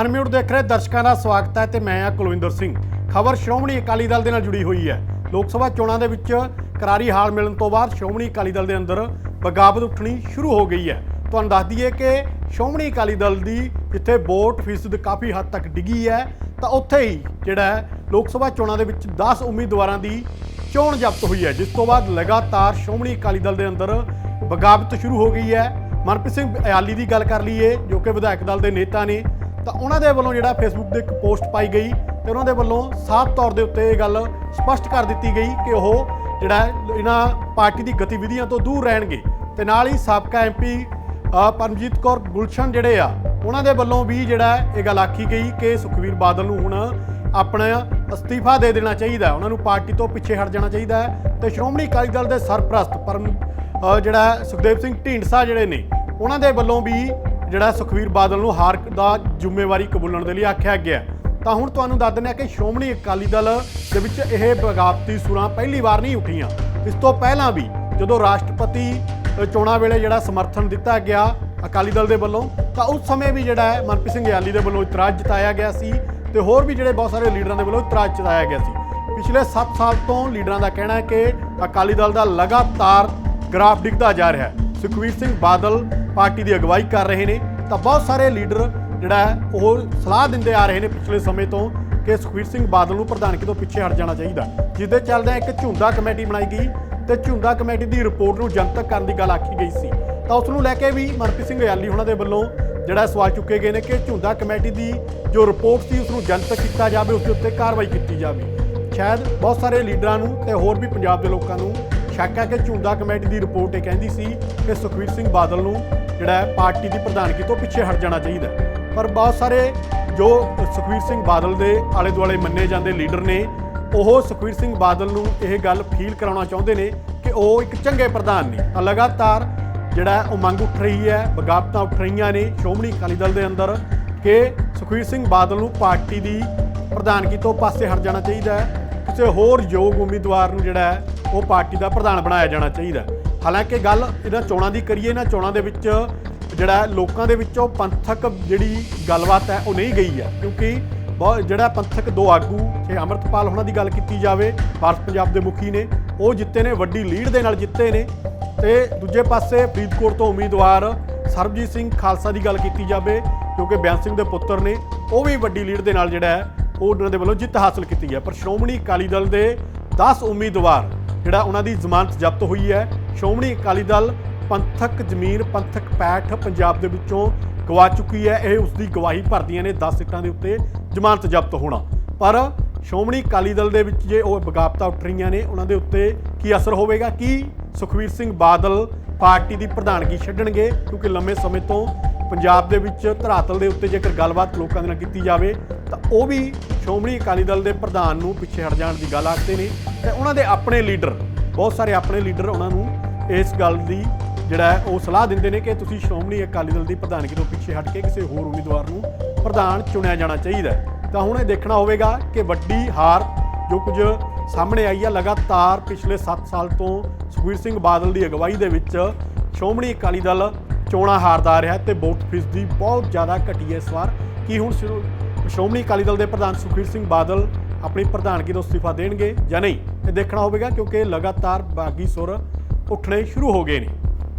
Unmute ਦੇਖ ਰਹੇ ਦਰਸ਼ਕਾਂ ਦਾ ਸਵਾਗਤ ਹੈ ਤੇ ਮੈਂ ਆ ਕੁਲਵਿੰਦਰ ਸਿੰਘ। ਖਬਰ ਸ਼੍ਰੋਮਣੀ ਅਕਾਲੀ ਦਲ ਦੇ ਨਾਲ ਜੁੜੀ ਹੋਈ ਹੈ। ਲੋਕ ਸਭਾ ਚੋਣਾਂ ਦੇ ਵਿੱਚ ਕਰਾਰੀ ਹਾਰ ਮਿਲਣ ਤੋਂ ਬਾਅਦ ਸ਼੍ਰੋਮਣੀ ਅਕਾਲੀ ਦਲ ਦੇ ਅੰਦਰ ਬਗਾਵਤ ਉੱਠਣੀ ਸ਼ੁਰੂ ਹੋ ਗਈ ਹੈ। ਤੁਹਾਨੂੰ ਦੱਸ ਦਈਏ ਕਿ ਸ਼੍ਰੋਮਣੀ ਅਕਾਲੀ ਦਲ ਦੀ ਜਿੱਥੇ ਵੋਟ ਫੀਸਦ ਕਾਫੀ ਹੱਦ ਤੱਕ ਡਿੱਗੀ ਹੈ, ਤਾਂ ਉੱਥੇ ਹੀ ਜਿਹੜਾ ਲੋਕ ਸਭਾ ਚੋਣਾਂ ਦੇ ਵਿੱਚ 10 ਉਮੀਦਵਾਰਾਂ ਦੀ ਚੋਣ ਜ਼ਬਤ ਹੋਈ ਹੈ। ਜਿਸ ਤੋਂ ਬਾਅਦ ਲਗਾਤਾਰ ਸ਼੍ਰੋਮਣੀ ਅਕਾਲੀ ਦਲ ਦੇ ਅੰਦਰ ਬਗਾਵਤ ਸ਼ੁਰੂ ਹੋ ਗਈ ਹੈ। ਮਨਪ੍ਰੀਤ ਸਿੰਘ ਅਯਾਲੀ ਦੀ ਗੱਲ ਕਰ ਲਈਏ, ਜੋ ਕਿ ਵਿਧਾਇਕ ਦਲ ਦੇ ਨੇਤਾ ਨੇ ਤਾਂ ਉਹਨਾਂ ਦੇ ਵੱਲੋਂ ਜਿਹੜਾ ਫੇਸਬੁੱਕ ਤੇ ਇੱਕ ਪੋਸਟ ਪਾਈ ਗਈ ਤੇ ਉਹਨਾਂ ਦੇ ਵੱਲੋਂ ਸਾਫ਼ ਤੌਰ ਦੇ ਉੱਤੇ ਇਹ ਗੱਲ ਸਪਸ਼ਟ ਕਰ ਦਿੱਤੀ ਗਈ ਕਿ ਉਹ ਜਿਹੜਾ ਇਹਨਾਂ ਪਾਰਟੀ ਦੀ ਗਤੀਵਿਧੀਆਂ ਤੋਂ ਦੂਰ ਰਹਿਣਗੇ। ਤੇ ਨਾਲ ਹੀ ਸਾਬਕਾ ਐਮਪੀ ਪਰਮਜੀਤ ਕੌਰ ਗੁਲਸ਼ਨ ਜਿਹੜੇ ਆ, ਉਹਨਾਂ ਦੇ ਵੱਲੋਂ ਵੀ ਜਿਹੜਾ ਇਹ ਗੱਲ ਆਖੀ ਗਈ ਕਿ ਸੁਖਵੀਰ ਬਾਦਲ ਨੂੰ ਹੁਣ ਆਪਣਾ ਅਸਤੀਫਾ ਦੇ ਦੇਣਾ ਚਾਹੀਦਾ ਹੈ। ਉਹਨਾਂ ਨੂੰ ਪਾਰਟੀ ਤੋਂ ਪਿੱਛੇ ਹਟ ਜਾਣਾ ਚਾਹੀਦਾ ਹੈ। ਤੇ ਸ਼੍ਰੋਮਣੀ ਅਕਾਲੀ ਦਲ ਦੇ ਸਰਪ੍ਰਸਤ ਪਰਮ ਜਿਹੜਾ ਸੁਖਦੇਵ ਸਿੰਘ ਢੀਂਡਸਾ ਜਿਹੜੇ ਨੇ, ਉਹਨਾਂ ਦੇ ਵੱਲੋਂ ਵੀ ਜਿਹੜਾ ਸੁਖਵੀਰ ਬਾਦਲ ਨੂੰ ਹਾਰ ਦਾ ਜ਼ਿੰਮੇਵਾਰੀ ਕਬੂਲਣ ਦੇ ਲਈ ਆਖਿਆ ਗਿਆ। ਤਾਂ ਹੁਣ ਤੁਹਾਨੂੰ ਦੱਸ ਦਿੰਦੇ ਹਾਂ ਕਿ ਸ਼੍ਰੋਮਣੀ ਅਕਾਲੀ ਦਲ ਦੇ ਵਿੱਚ ਇਹ ਬਗਾਵਤੀ ਸੁਰਾਂ ਪਹਿਲੀ ਵਾਰ ਨਹੀਂ ਉੱਠੀਆਂ। ਇਸ ਤੋਂ ਪਹਿਲਾਂ ਵੀ ਜਦੋਂ ਰਾਸ਼ਟਰਪਤੀ ਚੋਣਾਂ ਵੇਲੇ ਜਿਹੜਾ ਸਮਰਥਨ ਦਿੱਤਾ ਗਿਆ ਅਕਾਲੀ ਦਲ ਦੇ ਵੱਲੋਂ, ਤਾਂ ਉਸ ਸਮੇਂ ਵੀ ਜਿਹੜਾ ਹੈ ਮਨਪ੍ਰੀਤ ਸਿੰਘ ਯਾਲੀ ਦੇ ਵੱਲੋਂ ਇਤਰਾਜ਼ ਜਤਾਇਆ ਗਿਆ ਸੀ ਤੇ ਹੋਰ ਵੀ ਜਿਹੜੇ ਬਹੁਤ ਸਾਰੇ ਲੀਡਰਾਂ ਦੇ ਵੱਲੋਂ ਇਤਰਾਜ਼ ਜਤਾਇਆ ਗਿਆ ਸੀ। ਪਿਛਲੇ 7 ਸਾਲ ਤੋਂ ਲੀਡਰਾਂ ਦਾ ਕਹਿਣਾ ਹੈ ਕਿ ਅਕਾਲੀ ਦਲ ਦਾ ਲਗਾਤਾਰ ਗ੍ਰਾਫ ਡਿੱਗਦਾ ਜਾ ਰਿਹਾ ਹੈ। ਸੁਖਵੀਰ ਸਿੰਘ ਬਾਦਲ ਪਾਰਟੀ ਦੀ ਅਗਵਾਈ ਕਰ ਰਹੇ ਨੇ, ਤਾਂ ਬਹੁਤ ਸਾਰੇ ਲੀਡਰ ਜਿਹੜਾ ਹੈ, ਉਹ ਸਲਾਹ ਦਿੰਦੇ ਆ ਰਹੇ ਨੇ ਪਿਛਲੇ ਸਮੇਂ ਤੋਂ ਕਿ ਸੁਖਵੀਰ ਸਿੰਘ ਬਾਦਲ ਨੂੰ ਪ੍ਰਧਾਨਗੀ ਤੋਂ ਪਿੱਛੇ ਹਟ ਜਾਣਾ ਚਾਹੀਦਾ। ਜਿੱਦੇ ਚੱਲਦਿਆਂ ਇੱਕ ਝੁੰਦਾ ਕਮੇਟੀ ਬਣਾਈ ਗਈ ਤੇ ਝੁੰਦਾ ਕਮੇਟੀ ਦੀ ਰਿਪੋਰਟ ਨੂੰ ਜਨਤਕ ਕਰਨ ਦੀ ਗੱਲ ਆਖੀ ਗਈ ਸੀ। ਤਾਂ ਉਸ ਨੂੰ ਲੈ ਕੇ ਵੀ ਮਨਪ੍ਰੀਤ ਸਿੰਘ ਯਾਲੀ ਉਹਨਾਂ ਦੇ ਵੱਲੋਂ ਜਿਹੜਾ ਸਵਾਲ ਚੁੱਕੇ ਗਏ ਨੇ ਕਿ ਝੁੰਦਾ ਕਮੇਟੀ ਦੀ ਜੋ ਰਿਪੋਰਟ ਸੀ, ਉਸ ਨੂੰ ਜਨਤਕ ਕੀਤਾ ਜਾਵੇ, ਉਸ ਦੇ ਉੱਤੇ ਕਾਰਵਾਈ ਕੀਤੀ ਜਾਵੇ। ਸ਼ਾਇਦ ਬਹੁਤ ਸਾਰੇ ਲੀਡਰਾਂ ਨੂੰ ਤੇ ਹੋਰ ਵੀ ਪੰਜਾਬ ਦੇ ਲੋਕਾਂ ਨੂੰ ਸ਼ੱਕ ਹੈ ਕਿ ਝੁੰਦਾ ਕਮੇਟੀ ਦੀ ਰਿਪੋਰਟ ਇਹ ਕਹਿੰਦੀ ਸੀ ਕਿ ਸੁਖਵੀਰ ਸਿੰਘ ਬਾਦਲ ਨੂੰ ਜਿਹੜਾ ਹੈ, ਪਾਰਟੀ ਦੀ ਪ੍ਰਧਾਨਗੀ ਤੋਂ ਪਿੱਛੇ ਹਟ ਜਾਣਾ ਚਾਹੀਦਾ ਪਰ ਬਹੁਤ ਸਾਰੇ ਜੋ ਸੁਖਵੀਰ ਸਿੰਘ ਬਾਦਲ ਦੇ ਆਲੇ ਦੁਆਲੇ ਮੰਨੇ ਜਾਂਦੇ ਲੀਡਰ ਨੇ, ਉਹ ਸੁਖਵੀਰ ਸਿੰਘ ਬਾਦਲ ਨੂੰ ਇਹ ਗੱਲ ਫੀਲ ਕਰਾਉਣਾ ਚਾਹੁੰਦੇ ਨੇ ਕਿ ਉਹ ਇੱਕ ਚੰਗੇ ਪ੍ਰਧਾਨ ਨੇ। ਲਗਾਤਾਰ ਜਿਹੜਾ ਹੈ, ਉਹ ਮੰਗ ਉੱਠ ਰਹੀ ਹੈ, ਬਗਾਵਤਾਂ ਉੱਠ ਰਹੀਆਂ ਨੇ ਸ਼੍ਰੋਮਣੀ ਅਕਾਲੀ ਦਲ ਦੇ ਅੰਦਰ ਕਿ ਸੁਖਵੀਰ ਸਿੰਘ ਬਾਦਲ ਨੂੰ ਪਾਰਟੀ ਦੀ ਪ੍ਰਧਾਨਗੀ ਤੋਂ ਪਾਸੇ ਹਟ ਜਾਣਾ ਚਾਹੀਦਾ ਹੈ। ਕਿਸੇ ਹੋਰ ਯੋਗ ਉਮੀਦਵਾਰ ਨੂੰ ਜਿਹੜਾ ਹੈ, ਉਹ ਪਾਰਟੀ ਦਾ ਪ੍ਰਧਾਨ ਬਣਾਇਆ ਜਾਣਾ ਚਾਹੀਦਾ ਹਾਲਾਂਕਿ ਗੱਲ ਇਹਨਾਂ ਚੋਣਾਂ ਦੀ ਕਰੀਏ, ਇਹਨਾਂ ਚੋਣਾਂ ਦੇ ਵਿੱਚ ਜਿਹੜਾ ਲੋਕਾਂ ਦੇ ਵਿੱਚੋਂ ਪੰਥਕ ਜਿਹੜੀ ਗੱਲਬਾਤ ਹੈ, ਉਹ ਨਹੀਂ ਗਈ ਹੈ। ਕਿਉਂਕਿ ਬਹੁਤ ਜਿਹੜਾ ਪੰਥਕ ਦੋ ਆਗੂ ਜੇ ਅਮਰਤਪਾਲ ਉਹਨਾਂ ਦੀ ਗੱਲ ਕੀਤੀ ਜਾਵੇ, ਭਾਰਤ ਪੰਜਾਬ ਦੇ ਮੁਖੀ ਨੇ, ਉਹ ਜਿੱਤੇ ਨੇ, ਵੱਡੀ ਲੀਡ ਦੇ ਨਾਲ ਜਿੱਤੇ ਨੇ। ਤੇ ਦੂਜੇ ਪਾਸੇ ਫਰੀਦਕੋਟ ਤੋਂ ਉਮੀਦਵਾਰ ਸਰਬਜੀਤ ਸਿੰਘ ਖਾਲਸਾ ਦੀ ਗੱਲ ਕੀਤੀ ਜਾਵੇ, ਕਿਉਂਕਿ ਬਿਆਨ ਸਿੰਘ ਦੇ ਪੁੱਤਰ ਨੇ, ਉਹ ਵੀ ਵੱਡੀ ਲੀਡ ਦੇ ਨਾਲ ਜਿਹੜਾ ਹੈ, ਉਹ ਉਹਨਾਂ ਦੇ ਵੱਲੋਂ ਜਿੱਤ ਹਾਸਲ ਕੀਤੀ ਹੈ। ਪਰ ਸ਼੍ਰੋਮਣੀ ਅਕਾਲੀ ਦਲ ਦੇ 10 ਉਮੀਦਵਾਰ ਜਿਹੜਾ ਉਹਨਾਂ ਦੀ ਜ਼ਮਾਨਤ ਜ਼ਬਤ ਹੋਈ ਹੈ। ਸ਼੍ਰੋਮਣੀ ਅਕਾਲੀ ਦਲ ਪੰਥਕ ਜ਼ਮੀਨ, ਪੰਥਕ ਪੈਠ ਪੰਜਾਬ ਦੇ ਵਿੱਚੋਂ ਗਵਾ ਚੁੱਕੀ ਹੈ। ਇਹ ਉਸ ਦੀ ਗਵਾਹੀ ਭਰਦੀਆਂ ਨੇ 10 ਸੀਟਾਂ ਦੇ ਉੱਤੇ ਜ਼ਮਾਨਤ ਜ਼ਬਤ ਹੋਣਾ। ਪਰ ਸ਼੍ਰੋਮਣੀ ਅਕਾਲੀ ਦਲ ਦੇ ਵਿੱਚ ਜੇ ਉਹ ਬਗਾਵਤਾਂ ਉੱਠ ਰਹੀਆਂ ਨੇ, ਉਹਨਾਂ ਦੇ ਉੱਤੇ ਕੀ ਅਸਰ ਹੋਵੇਗਾ? ਕੀ ਸੁਖਵੀਰ ਸਿੰਘ ਬਾਦਲ ਪਾਰਟੀ ਦੀ ਪ੍ਰਧਾਨਗੀ ਛੱਡਣਗੇ? ਕਿਉਂਕਿ ਲੰਮੇ ਸਮੇਂ ਤੋਂ ਪੰਜਾਬ ਦੇ ਵਿੱਚ ਧਰਾਤਲ ਦੇ ਉੱਤੇ ਜੇਕਰ ਗੱਲਬਾਤ ਲੋਕਾਂ ਦੇ ਨਾਲ ਕੀਤੀ ਜਾਵੇ, ਤਾਂ ਉਹ ਵੀ ਸ਼੍ਰੋਮਣੀ ਅਕਾਲੀ ਦਲ ਦੇ ਪ੍ਰਧਾਨ ਨੂੰ ਪਿੱਛੇ ਹਟ ਜਾਣ ਦੀ ਗੱਲ ਆਖਦੇ ਨੇ ਤੇ ਉਹਨਾਂ ਦੇ ਆਪਣੇ ਲੀਡਰ, ਬਹੁਤ ਸਾਰੇ ਆਪਣੇ ਲੀਡਰ ਉਹਨਾਂ ਨੂੰ ਇਸ ਗੱਲ ਦੀ ਜਿਹੜਾ ਹੈ ਉਹ ਸਲਾਹ ਦਿੰਦੇ ਨੇ ਕਿ ਤੁਸੀਂ ਸ਼੍ਰੋਮਣੀ ਅਕਾਲੀ ਦਲ ਦੀ ਪ੍ਰਧਾਨਗੀ ਤੋਂ ਪਿੱਛੇ ਹਟ ਕੇ ਕਿਸੇ ਹੋਰ ਉਮੀਦਵਾਰ ਨੂੰ ਪ੍ਰਧਾਨ ਚੁਣਿਆ ਜਾਣਾ ਚਾਹੀਦਾ ਤਾਂ ਹੁਣ ਇਹ ਦੇਖਣਾ ਹੋਵੇਗਾ ਕਿ ਵੱਡੀ ਹਾਰ ਜੋ ਕੁਝ ਸਾਹਮਣੇ ਆਈ ਹੈ ਲਗਾਤਾਰ ਪਿਛਲੇ 7 ਸਾਲ ਤੋਂ ਸੁਖਬੀਰ ਸਿੰਘ ਬਾਦਲ ਦੀ ਅਗਵਾਈ ਦੇ ਵਿੱਚ ਸ਼੍ਰੋਮਣੀ ਅਕਾਲੀ ਦਲ ਚੋਣਾਂ ਹਾਰਦਾ ਰਿਹਾ ਤੇ ਵੋਟ ਫੀਸਦੀ ਬਹੁਤ ਜ਼ਿਆਦਾ ਘਟੀ ਹੈ ਇਸ ਵਾਰ। ਕੀ ਹੁਣ ਸ਼ੁਰੂ- ਸ਼੍ਰੋਮਣੀ ਅਕਾਲੀ ਦਲ ਦੇ ਪ੍ਰਧਾਨ ਸੁਖਬੀਰ ਸਿੰਘ ਬਾਦਲ ਆਪਣੀ ਪ੍ਰਧਾਨਗੀ ਤੋਂ ਅਸਤੀਫਾ ਦੇਣਗੇ ਜਾਂ ਨਹੀਂ, ਇਹ ਦੇਖਣਾ ਹੋਵੇਗਾ ਕਿਉਂਕਿ ਲਗਾਤਾਰ ਬਾਗੀ ਸੁਰ ਉੱਠਣੇ ਸ਼ੁਰੂ ਹੋ ਗਏ ਨੇ।